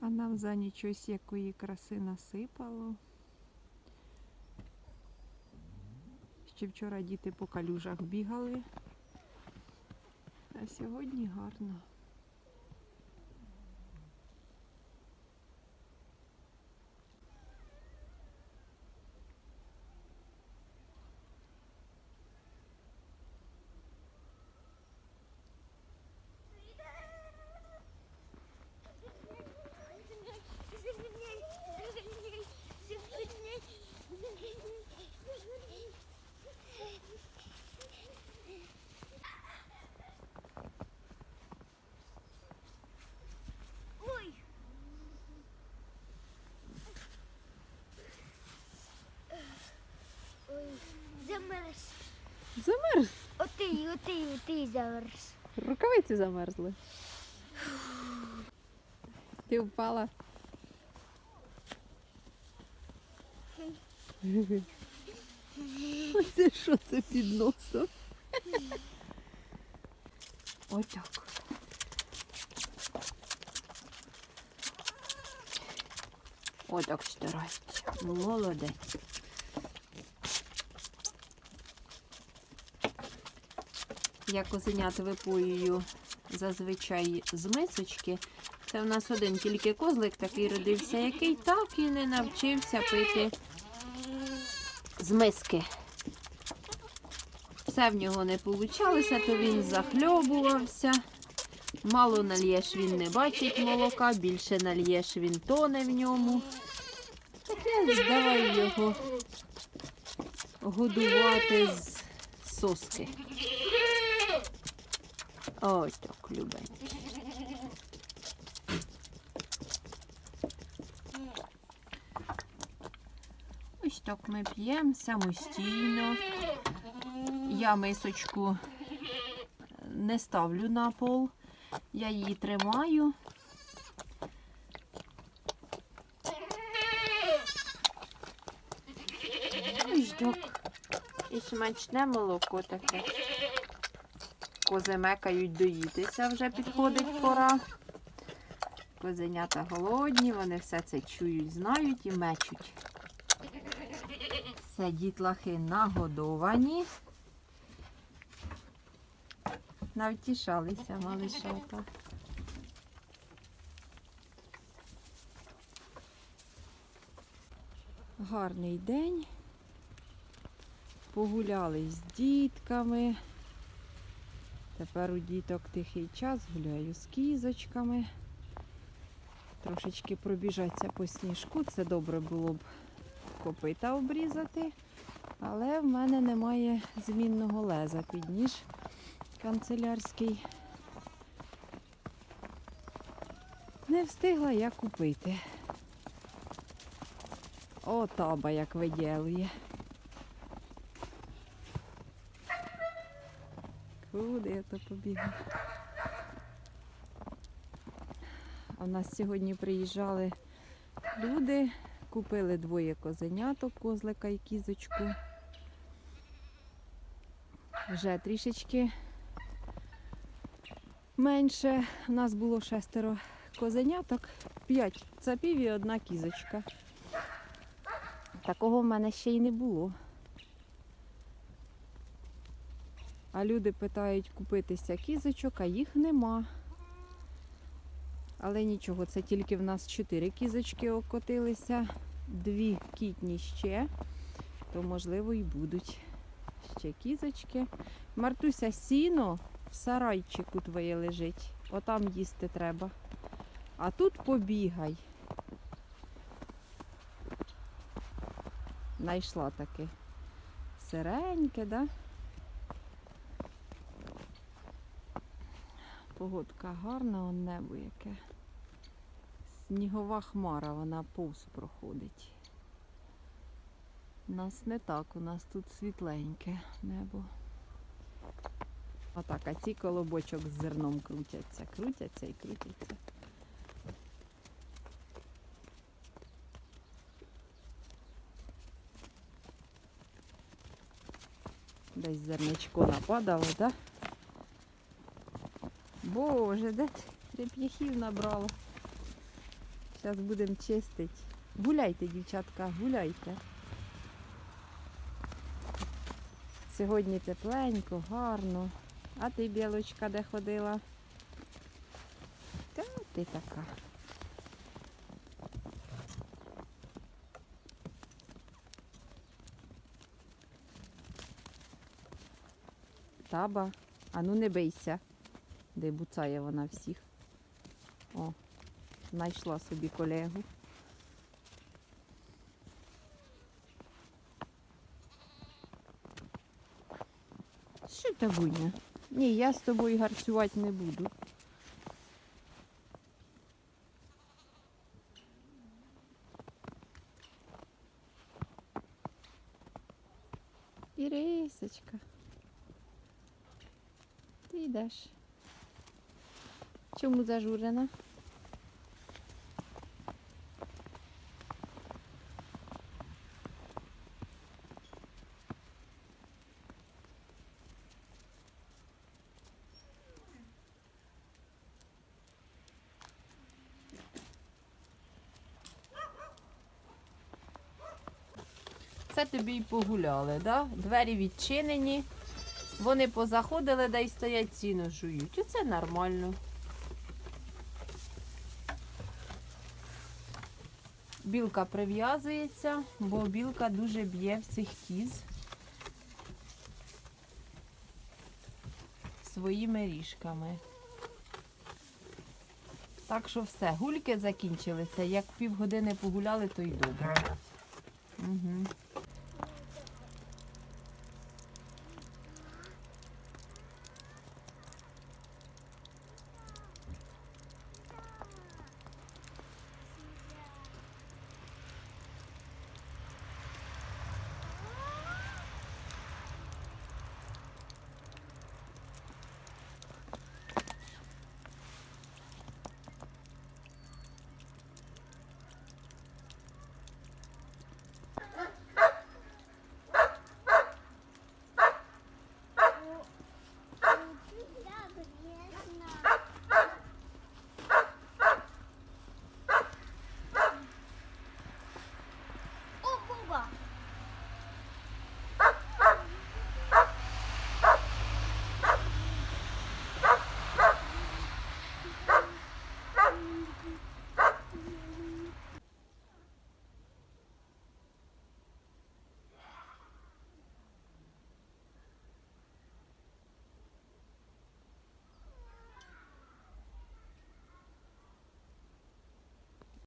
А нам за нічось якої краси насипало. Ще вчора діти по калюжах бігали. А сьогодні гарно. Ой. Ой, замерз. Замерз. Отий, отий замерз. Рукавиці замерзли. Ти впала. Ой, це що це під носом? Отак. Отак старається. Молодець. Я козенят випоюю зазвичай з мисочки. Це в нас один тільки козлик такий родився, який так і не навчився пити з миски. Все в нього не вийшло, то він захльобувався. Мало нальєш, він не бачить молока, більше нальєш, він тоне в ньому. Так я давай його годувати з соски. Ось так, любенький. Ось так ми п'ємо самостійно. Я мисочку не ставлю на пол, я її тримаю. Ось так. І смачне молоко таке. Кози мекають доїтися, вже підходить пора. Козенята голодні, вони все це чують, знають і мечуть. Все, дітлахи нагодовані. Навтішалися малишата. Гарний день. Погуляли з дітками. Тепер у діток тихий час, гуляю з кізочками. Трошечки пробіжаться по сніжку. Це добре було б копита обрізати, але в мене немає змінного леза під ніж канцелярський. Не встигла я купити. О, таба як виділує. Куди я то побігла? А в нас сьогодні приїжджали люди, купили двоє козеняток, козлика і кізочку. Вже трішечки менше. У нас було шестеро козеняток, п'ять цапів і одна кізочка. Такого в мене ще й не було. А люди питають купитися кізочок, а їх нема. Але нічого, це тільки в нас чотири кізочки окотилися, дві кітні ще, то можливо і будуть ще кізочки. Мартуся, сіно в сарайчику твоє лежить, отам їсти треба. А тут побігай. Найшла таки. Сиреньке, да? Погодка гарна, он небо яке. Снігова хмара, вона повз проходить. У нас не так, у нас тут світленьке небо. Отак, а ці колобочок з зерном крутяться, крутяться і крутяться. Десь зерничко нападало, так? Да? Боже, де реп'яхів набрала? Зараз будемо чистити. Гуляйте, дівчатка, гуляйте. Сьогодні тепленько, гарно. А ти, білочка, де ходила? Та ти така. Таба, а ну не бийся, де буцає вона всіх. О, знайшла собі колегу. Що та буйня? Ні, я з тобою гарцювати не буду. Ірисочка. Ти йдеш. Чому зажурена? Це тобі й погуляли, да? Двері відчинені. Вони позаходили, да й стоять ціну жують. І це нормально. Білка прив'язується, бо білка дуже б'є всіх кіз своїми ріжками. Так що все, гульки закінчилися. Як півгодини погуляли, то й добре. Угу.